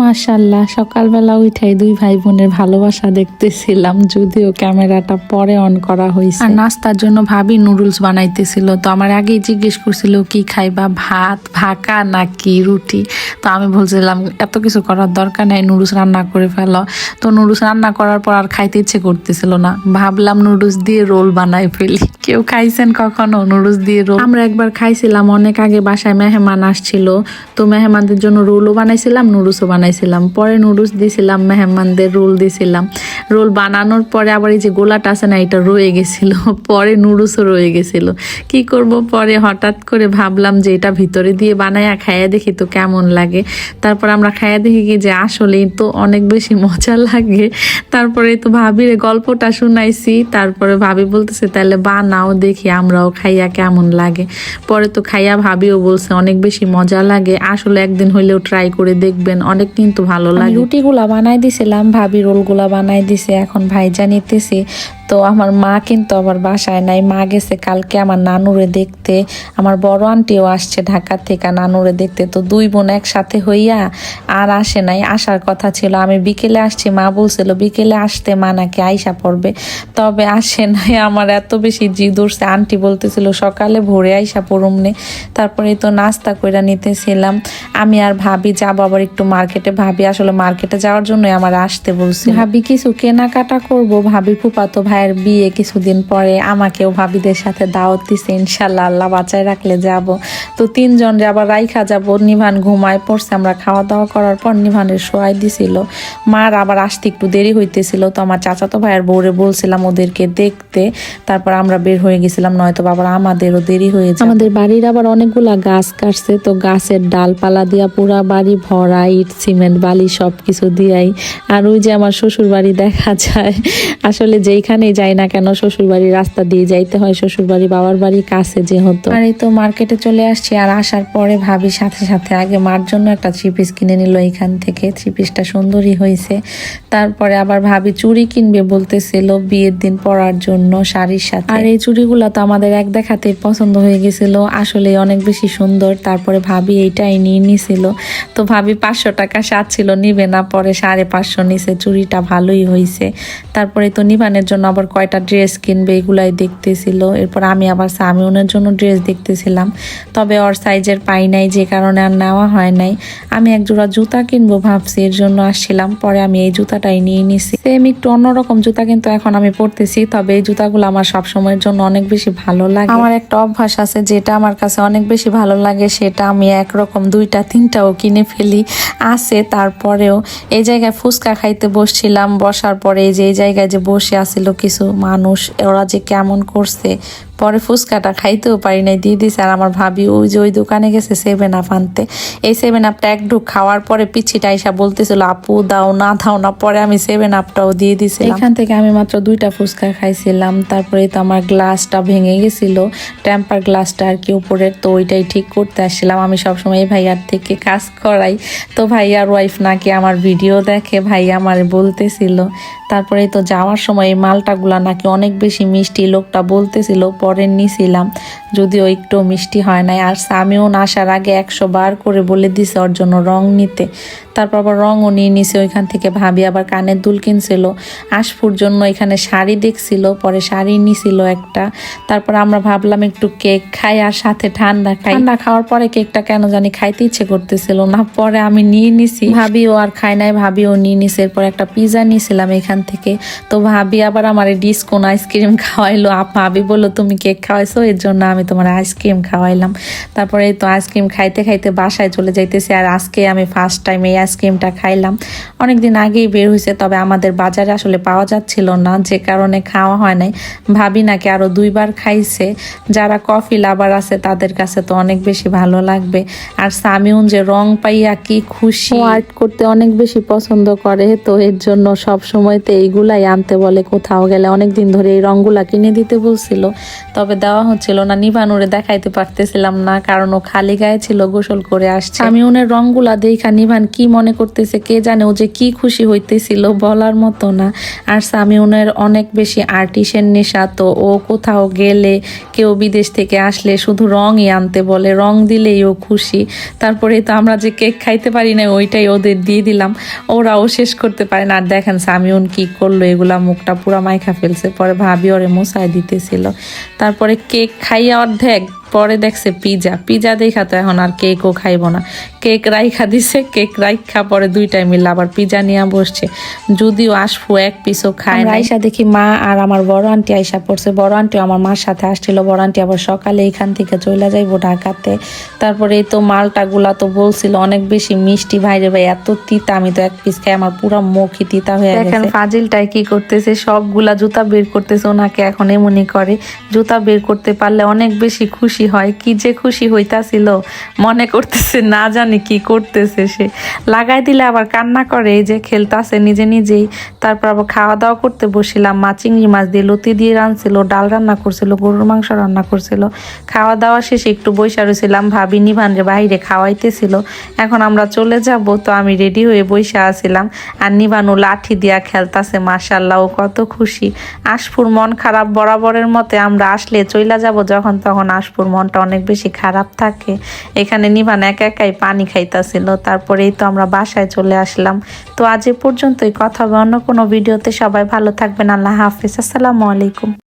মাশাল্লাহ সকালবেলা উঠাই দুই ভাই বোনের ভালোবাসা দেখতেছিলাম যদিও ক্যামেরাটা পরে অন করা হয়েছে আর নাস্তার জন্য ভাবি নুডলস বানাইতেছিল তো আমার আগেই জিজ্ঞেস করছিল কি খাইবা ভাত ভাকা নাকি রুটি? তো আমি বলছিলাম এত কিছু করার দরকার নেই নুডলস রান্না করে ফেলো। তো নুডলস রান্না করার পর আর খাইতে ইচ্ছে করতেছিল না। ভাবলাম নুডলস দিয়ে রোল বানাই ফেলি। কেউ খাইছেন কখনো নুডলস দিয়ে রোল? আমরা একবার খাইছিলাম অনেক আগে বাসায় মেহমান আসছিল তো মেহমানদের জন্য রোলও বানাইছিলাম নুডলসও বানাইছিলাম। পরে নুডলস দিয়েছিলাম মেহমানদের রোল দিয়েছিলাম রোল বানানোর পরে আবার এই যে গোলাটা আছে না, এটা রয়ে গেছিল। পরে নুডলসও রয়ে গেছিল। কি করব? পরে হঠাৎ করে ভাবলাম যে এটা ভিতরে দিয়ে বানায়া খাইয়া দেখি তো কেমন লাগে। তারপর আমরা খাইয়া দেখি কি যে আসলেই তো অনেক বেশি মজা লাগে। তারপরে তো ভাবির গল্পটা শুনাইছি। তারপরে ভাবি বলতেছে তাহলে বানাও দেখি, আমরাও খাইয়া কেমন লাগে। পরে তো খাইয়া ভাবিও বলছে, অনেক বেশি মজা লাগে। আসলে একদিন হইলেও ট্রাই করে দেখবেন। অনেক কিন্তু ভালো লাগে। রুটিগুলা বানাই দিছিলাম ভাবি রোলগুলা বানাই দিছে এখন ভাইজা নিতেছি। তো আমার মা কিন্তু আবার বাসায় নাই। মা গেছে কালকে আমার নানুরে দেখতে। আমার বড় আন্টিও আসছে ঢাকা থেকে নানুরে দেখতে। তো দুই বোন একসাথে হইয়া আর আসে নাই। আসার কথা ছিল। আমি বিকেলে আসছি। মা বলছিল, বিকেলে আসতে মা নাকি আইসা পড়বে। তবে আসে নাই। আমার এত বেশি জিদ উঠছে। আন্টি বলতেছিল, সকালে ভোরে আইসা পড়ুমনে তারপরে তো নাস্তা কইরা নিতেছিলাম। আমি আর ভাবি, যাব আবার একটু মার্কেটে। ভাবি আসলে মার্কেটে যাওয়ার জন্য আমার আসতে বলছি ভাবি, কিছু কেনাকাটা করব। ভাবি ফুপাতো ভাইয়ের বিয়ে কিছুদিন পরে আমাকেও ভাবিদের সাথে দাওয়াত দিছে, ইনশাল্লাহ আল্লাহ বাঁচায় রাখলে যাব। তো তিনজন আবার রাইখা যাব, নিভান ঘুমায় পড়ছে, আমরা খাওয়া দাওয়া করার পর নিভানের শোয়াই দিছিল। মার আবার আসতে একটু দেরি হইতেছিল, তো আমার চাচাতো ভাইয়ের বউরে বলছিলাম ওদেরকে দেখতে, তারপর আমরা বের হয়ে গেছিলাম নয়তো আবার আমাদেরও দেরি হয়েছে আমাদের বাড়ির আবার অনেকগুলা গাছ কাটছে, তো গাছের ডালপালা দিয়া পুরা বাড়ি ভরা, ইট, সিমেন্ট, বালি সব কিছু দিয়াই। আর ওই যে আমার শ্বশুর বাড়ি দেখা যায়, আসলে যেইখানেই যাই না কেন শ্বশুর বাড়ির রাস্তা দিয়ে যাইতে হয়। শ্বশুর বাড়ি বাবার বাড়ি কাছে যেহেতু। আর এই তো মার্কেটে চলে আসছি আর আসার পরে ভাবি সাথে সাথে আগে মার জন্য একটা থ্রি পিস কিনে নিল এখান থেকে। থ্রি পিসটা সুন্দরই হয়েছে। তারপরে আবার ভাবি চুড়ি কিনবে বলতেছিল বিয়ের দিন পরার জন্য শাড়ির সাথে। আর এই চুড়িগুলো তো আমাদের এক দেখাতে পছন্দ হয়ে গেছিল আসলে অনেক বেশি সুন্দর। তারপরে ভাবি এইটাই নিয়ে নিছিল। তো ভাবি পাঁচশো টাকা সাত ছিল নিবে না পরে সাড়ে পাঁচশো নিছে চুড়িটা ভালোই হয়েছে তারপরে তো নিবানের জন্য আবার কয়টা ড্রেস কিনবে এগুলাই দেখতেছিল। এরপর আমি আবার সামিউনের জন্য ড্রেস দেখতেছিলাম। তবে ওর সাইজের পাই নাই, যে কারণে আর নেওয়া হয় নাই। আমি এক জোড়া জুতা কিনবো ভাবছি, এর জন্য আসছিলাম। পরে আমি এই জুতাটাই নিয়ে নিছি। সেম একটু অন্যরকম জুতা কিন্তু এখন আমি পরতেছি, তবে এই জুতাগুলো আমার সব সময়ের জন্য অনেক বেশি ভালো লাগে। আমার একটা অভ্যাস আছে, যেটা আমার কাছে অনেক বেশি ভালো লাগে, সেটা আমি একরকম দুইটা, তিনটাও কিনে ফেলি। আছে, তারপরেও এই জায়গায় ফুচকা খাইতে বসছিলাম, বসার পরে এই যে, এই জায়গায় যে বসে আছিল কিছু মানুষ ওরা যে কেমন করছে পরে ফুচকাটা খাইতেও পারি নাই, দিয়ে দিছে। আর আমার ভাবি, ওই যে ওই দোকানে গেছে সেভেন আপ আনতে। এই সেভেন আপটা এক ঢুক খাওয়ার পরে পিছিটা আইসা বলতেছিল, আপু, দাও না দাও না। পরে আমি সেভেন আপটাও দিয়ে দিছি এখান থেকে আমি মাত্র দুইটা ফুচকা খাইছিলাম। তারপরে তো আমার গ্লাসটা ভেঙে গেছিল। ট্যাম্পার গ্লাসটা আর কি উপরের, তো ওইটাই ঠিক করতে আসছিলাম। আমি সবসময় এই ভাইয়ার থেকে কাজ করাই। তো ভাইয়ার ওয়াইফ নাকি আমার ভিডিও দেখে ভাই আমার বলতেছিল। তারপরে তো যাওয়ার সময় এই মালটাগুলা নাকি অনেক বেশি মিষ্টি, লোকটা বলতেছিল। পরে নিছিলাম। যদিও একটু মিষ্টি হয় নাই। আর স্বামীও আসার আগে একশো বার করে বলে দিছে ওর জন্য রং নিতে। তারপর আবার রঙও নিয়ে নিছে ওইখান থেকে। ভাবি আবার কানের দুল কিনছিল। আশফুর জন্য এখানে শাড়ি দেখছিল পরে শাড়ি নিছিল একটা। তারপর আমরা ভাবলাম একটু কেক খাই আর সাথে ঠান্ডা খাই। ঠান্ডা খাওয়ার পরে কেকটা কেন জানি খাইতে ইচ্ছে করতেছিল না। পরে আমি নিয়ে নিছি। ভাবিও আর খাই নাই ভাবিও নিয়ে নিছে। এরপর একটা পিজা নিয়েছিলাম এখান থেকে। তো ভাবি আবার আমার ডিসকোন আইসক্রিম খাওয়াইলো। আপ ভাবি বলল তুমি কেক খাওয়াইছো এর জন্য আমি তোমার আইসক্রিম খাওয়াইলাম। তারপরে তো আইসক্রিম খাইতে খাইতে বাসায় চলে যাইতেছি। আর আজকে আমি ফার্স্ট টাইম এই আইসক্রিমটা খাইলাম। অনেকদিন আগেই বের হয়েছে তবে আমাদের বাজারে আসলে পাওয়া যাচ্ছিল না যে কারণে খাওয়া হয় নাই। ভাবি নাকি আরও দুইবার খাইছে। যারা কফি লাভার আছে তাদের কাছে তো অনেক বেশি ভালো লাগবে। আর সামিউন যে রং পাইয়া কি খুশি। আর্ট করতে অনেক বেশি পছন্দ করে তো এর জন্য সব সময়তে এইগুলাই আনতে বলে কোথাও গেলে। অনেক দিন ধরে এই রংগুলা কিনে দিতে বলছিল তবে দেওয়া হচ্ছিল না। নিভানুরে দেখাইতে পারতেছিলাম না কারণ ও খালি গায়ে ছিল গোসল করে আসছে। আমি ওনের রংগুলা দেখা নিভান কি মনে করতেছে, কে জানে ও যে কি খুশি হইতেছিল, বলার মতো না। আর সামিউনের অনেক বেশি আর্টিসের নেশা তো ও কোথাও গেলে, কেউ বিদেশ থেকে আসলে শুধু রঙই আনতে বলে, রং দিলেই ও খুশি। তারপরে তো আমরা যে কেক খাইতে পারি না, ওইটাই ওদের দিয়ে দিলাম। ওরাও শেষ করতে পারে না। আর দেখেন সামিউন কি করল, এগুলা মুখটা পুরা মাইখা ফেলছে। পরে ভাবি ওরে মোসায় দিতেছিল। তারপরে কেক খাইয়া অর্ধেক পরে দেখছে পিজা। পিজা দেখা তো এখন আর কেকও খাইব না। কেক রাইখা দিছে কেক রাইখা পরে দুইটাই মিলে আবার পিজা নিয়ে বসছে। যদিও আসফু এক পিসও খায় না আইসা দেখি মা আর আমার বড় আন্টি আইসা পড়ছে। বড় আন্টি আমার মার সাথে আসছিল। বড় আন্টি আবার সকালে এখান থেকে চলে যাইবো ঢাকাতে। তারপরে এই তো মালটা গুলা তো বলছিল অনেক বেশি মিষ্টি। ভাইরে ভাই এত তিতা আমি তো এক পিস খাই। আমার পুরো মুখই তিতা হয়ে গেছে। ফাজিলটাই কি করতেছে সবগুলা জুতা বের করতেছে ওনাকে এখন এমনই করে। জুতা বের করতে পারলে অনেক বেশি খুশি হয়, কি যে খুশি হইতাছিল, মনে করতেছে না জানি কি করতেছে সে। লাগাই দিলে আবার কান্না করে যে খেলতাছে নিজে নিজেই। তারপর আবার খাওয়া দাওয়া করতে বসিলাম, মা চিংড়ি মাছ দিয়ে লতি দিয়ে রানছিল ডাল রান্না করছিল, গরুর মাংস রান্না করছিল। খাওয়া দাওয়া শেষে একটু বৈশা রয়েছিলাম ভাবি নিভান রে বাইরে খাওয়াইতেছিল। এখন আমরা চলে যাব, তো আমি রেডি হয়ে বৈশা আছিলাম। আর নিভানু লাঠি দিয়া খেলতাছে মাসাল্লাহ ও কত খুশি। আশপুর মন খারাপ বরাবরের মতে আমরা আসলে চইলা যাব, যখন তখন আশপুর মনটা অনেক বেশি খারাপ থাকে। এখানে নিবান একা একাই পানি খাইতাছিল। তারপরেই তো আমরা বাসায় চলে আসলাম। তো আজ এ পর্যন্তই। কথা হবে অন্য কোনো ভিডিওতে। সবাই ভালো থাকবেন। আল্লাহ হাফিজ। আসসালামু আলাইকুম।